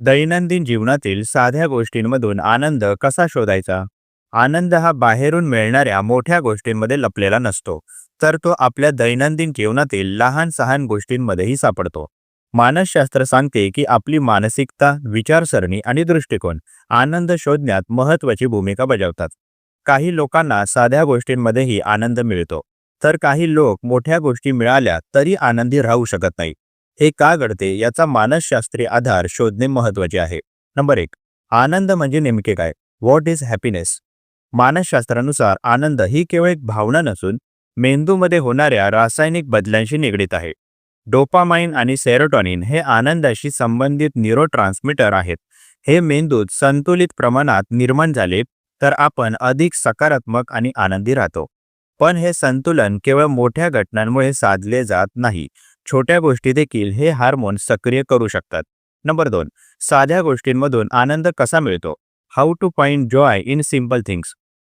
दैनंदिन जीवनातील साध्या गोष्टींमधून आनंद कसा शोधायचा? आनंद हा बाहेरून मिळणाऱ्या मोठ्या गोष्टींमध्ये लपलेला नसतो तर तो आपल्या दैनंदिन जीवनातील लहान सहान गोष्टींमध्येही सापडतो. मानसशास्त्र सांगते की आपली मानसिकता विचारसरणी आणि दृष्टिकोन आनंद शोधण्यात महत्त्वाची भूमिका बजावतात. काही लोकांना साध्या गोष्टींमध्येही आनंद मिळतो तर काही लोक मोठ्या गोष्टी मिळाल्या तरी आनंदी राहू शकत नाही हे का घडते याचा मानसशास्त्रीय आधार शोधणे महत्त्वाचे आहे. नंबर एक आनंद म्हणजे नेमके काय? व्हॉट इज हॅपीनेस मानसशास्त्रानुसार आनंद ही केवळ एक भावना नसून मेंदूमध्ये होणाऱ्या रासायनिक बदलांशी निगडीत आहे. डोपामाइन आणि सेरोटॉनिन हे आनंदाशी संबंधित न्यूरो आहेत. हे मेंदूत संतुलित प्रमाणात निर्माण झाले तर आपण अधिक सकारात्मक आणि आनंदी राहतो. पण हे संतुलन केवळ मोठ्या घटनांमुळे साधले जात नाही. छोट्या गोष्टी देखील हे हार्मोन सक्रिय करू शकतात. नंबर दोन साध्या गोष्टींमधून आनंद कसा मिळतो? How to find joy in simple things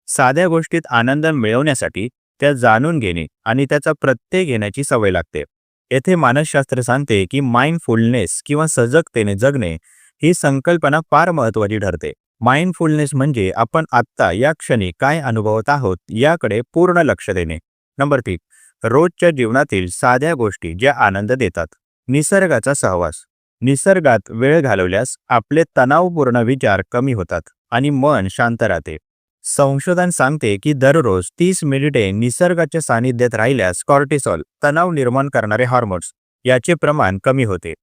साध्या गोष्टीत आनंद मिळवण्यासाठी त्या जाणून घेणे आणि त्याचा प्रत्यय घेण्याची सवय लागते. येथे मानसशास्त्र सांगते की माइंडफुलनेस किंवा सजगतेने जगणे ही संकल्पना फार महत्त्वाची ठरते. माइंडफुलनेस म्हणजे आपण आत्ता या क्षणी काय अनुभवत आहोत याकडे पूर्ण लक्ष देणे. नंबर तीन रोजच्या जीवनातील साध्या गोष्टी ज्या आनंद देतात. निसर्गाचा सहवास. निसर्गात वेळ घालवल्यास आपले तणावपूर्ण विचार कमी होतात आणि मन शांत राहते. संशोधन सांगते की दररोज तीस मिनिटे निसर्गाच्या सानिध्यात राहिल्यास कॉर्टिसॉल तणाव निर्माण करणारे हॉर्मोन्स याचे प्रमाण कमी होते.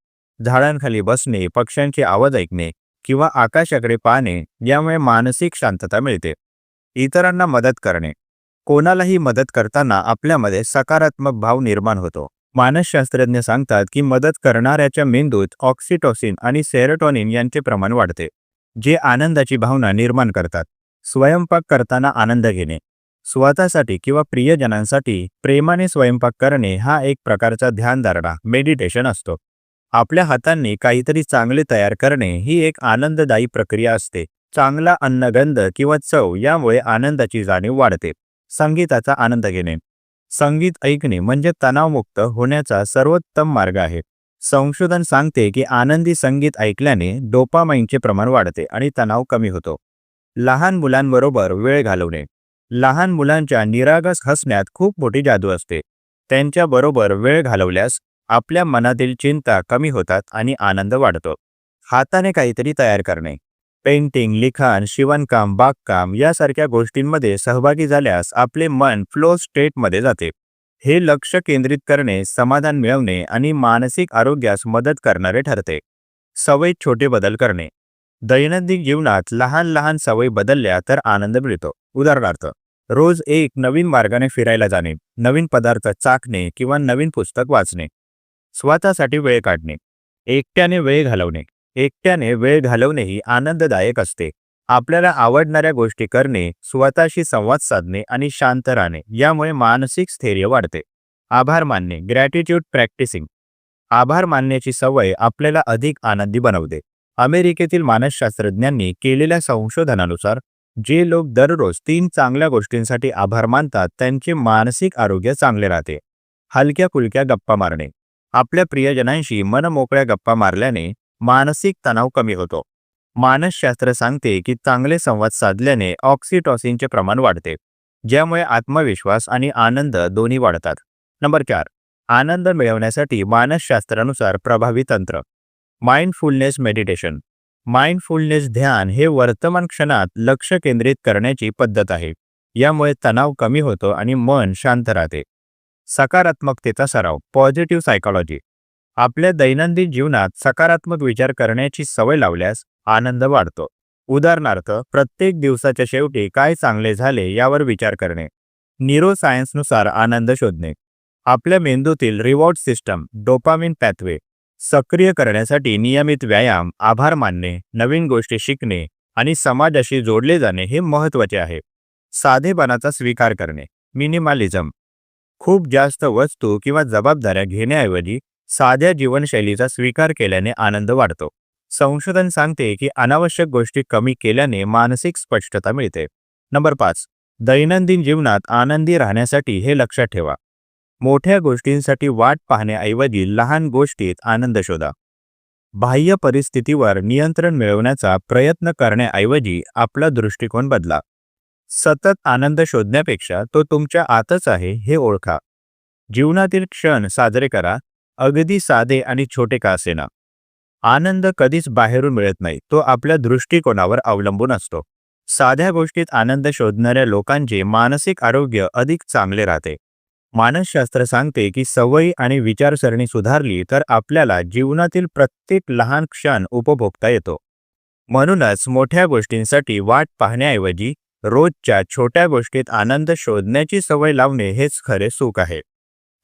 झाडांखाली बसणे पक्ष्यांचे आवाज ऐकणे किंवा आकाशाकडे पाहणे यामुळे मानसिक शांतता मिळते. इतरांना मदत करणे. कोणालाही मदत करताना आपल्यामध्ये सकारात्मक भाव निर्माण होतो. मानसशास्त्रज्ञ सांगतात की मदत करणाऱ्याच्या मेंदूत ऑक्सिटोसिन आणि सेरोटॉनिन यांचे प्रमाण वाढते जे आनंदाची भावना निर्माण करतात. स्वयंपाक करताना आनंद घेणे स्वतःसाठी किंवा प्रियजनांसाठी प्रेमाने स्वयंपाक करणे हा एक प्रकारचा ध्यानधारणा मेडिटेशन असतो. आपल्या हातांनी काहीतरी चांगले तयार करणे ही एक आनंददायी प्रक्रिया असते. चांगला अन्नगंध किंवा चव यामुळे आनंदाची जाणीव वाढते. संगीताचा आनंद घेणे. संगीत ऐकणे म्हणजे तणावमुक्त होण्याचा सर्वोत्तम मार्ग आहे. संशोधन सांगते की आनंदी संगीत ऐकल्याने डोपामाइनचे प्रमाण वाढते आणि तणाव कमी होतो. लहान मुलांबरोबर वेळ घालवणे. लहान मुलांच्या निरागस हसण्यात खूप मोठी जादू असते. त्यांच्याबरोबर वेळ घालवल्यास आपल्या मनातील चिंता कमी होतात आणि आनंद वाढतो. हाताने काहीतरी तयार करणे. पेंटिंग लिखाण शिवणकाम बागकाम यासारख्या गोष्टींमध्ये सहभागी झाल्यास आपले मन फ्लो स्टेटमध्ये जाते. हे लक्ष केंद्रित करणे समाधान मिळवणे आणि मानसिक आरोग्यास मदत करणारे ठरते. सवयीत छोटे बदल करणे. दैनंदिन जीवनात लहान लहान सवयी बदलल्या तर आनंद मिळतो. उदाहरणार्थ रोज एक नवीन मार्गाने फिरायला जाणे नवीन पदार्थ चाखणे किंवा नवीन पुस्तक वाचणे. स्वतःसाठी वेळ काढणे. एकट्याने वेळ घालवणे. एकट्याने वेळ घालवणेही आनंददायक असते. आपल्याला आवडणाऱ्या गोष्टी करणे स्वतःशी संवाद साधणे आणि शांत राहणे यामुळे मानसिक स्थैर्य वाढते. आभार मानणे ग्रॅटिट्यूड प्रॅक्टिसिंग आभार मानण्याची सवय आपल्याला अधिक आनंदी बनवते. अमेरिकेतील मानसशास्त्रज्ञांनी केलेल्या संशोधनानुसार जे लोक दररोज तीन चांगल्या गोष्टींसाठी आभार मानतात त्यांचे मानसिक आरोग्य चांगले राहते. हलक्या फुलक्या गप्पा मारणे. आपल्या प्रियजनांशी मनमोकळ्या गप्पा मारल्याने मानसिक तणाव कमी होतो. मानसशास्त्र सांगते की चांगले संवाद साधल्याने ऑक्सिटॉसिनचे प्रमाण वाढते ज्यामुळे आत्मविश्वास आणि आनंद दोन्ही वाढतात. नंबर चार आनंद मिळवण्यासाठी मानसशास्त्रानुसार प्रभावी तंत्र. Mindfulness meditation. माइंडफुलनेस ध्यान हे वर्तमान क्षणात लक्ष केंद्रित करण्याची पद्धत आहे. यामुळे तणाव कमी होतो आणि मन शांत राहते. सकारात्मकतेचा सराव पॉझिटिव्ह सायकॉलॉजी आपल्या दैनंदिन जीवनात सकारात्मक विचार करण्याची सवय लावल्यास आनंद वाढतो. उदाहरणार्थ प्रत्येक दिवसाच्या शेवटी काय चांगले झाले यावर विचार करणे. न्यूरो सायन्सनुसार आनंद शोधणे. आपल्या मेंदूतील रिवॉर्ड सिस्टम डोपामिन पॅथवे सक्रिय करण्यासाठी नियमित व्यायाम आभार मानणे नवीन गोष्टी शिकणे आणि समाजाशी जोडले जाणे हे महत्त्वाचे आहे. साधेपणाचा स्वीकार करणे. मिनिमालिझम. खूप जास्त वस्तू किंवा जबाबदाऱ्या घेण्याऐवजी साध्या जीवनशैलीचा स्वीकार केल्याने आनंद वाढतो. संशोधन सांगते की अनावश्यक गोष्टी कमी केल्याने मानसिक स्पष्टता मिळते. नंबर पाच. दैनंदिन जीवनात आनंदी राहण्यासाठी हे लक्षात ठेवा. मोठ्या गोष्टींसाठी वाट पाहण्याऐवजी लहान गोष्टीत आनंद शोधा. बाह्य परिस्थितीवर नियंत्रण मिळवण्याचा प्रयत्न करण्याऐवजी आपला दृष्टिकोन बदला. सतत आनंद शोधण्यापेक्षा तो तुमच्या आतच आहे हे ओळखा. जीवनातील क्षण साजरे करा. अगदी साधे आणि छोटे का असेना आनंद कधीच बाहेरून मिळत नाही तो आपल्या दृष्टिकोनावर अवलंबून असतो. साध्या गोष्टीत आनंद शोधणाऱ्या लोकांचे मानसिक आरोग्य अधिक चांगले राहते. मानसशास्त्र सांगते की सवयी आणि विचारसरणी सुधारली तर आपल्याला जीवनातील प्रत्येक लहान क्षण उपभोगता येतो. म्हणूनच मोठ्या गोष्टींसाठी वाट पाहण्याऐवजी रोजच्या छोट्या गोष्टीत आनंद शोधण्याची सवय लावणे हेच खरे सुख आहे.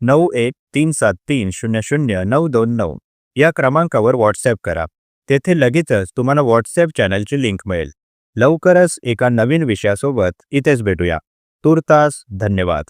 नऊ एक तीन सात तीन शून्य शून्य नऊ दोन नऊ. या क्रमांकावर व्हॉट्सॲप करा. तेथे लगेचच तुम्हाला व्हॉट्सॲप चॅनलची लिंक मिळेल. लवकरच एका नवीन विषयासोबत इथेच भेटूया. तुर्तास धन्यवाद.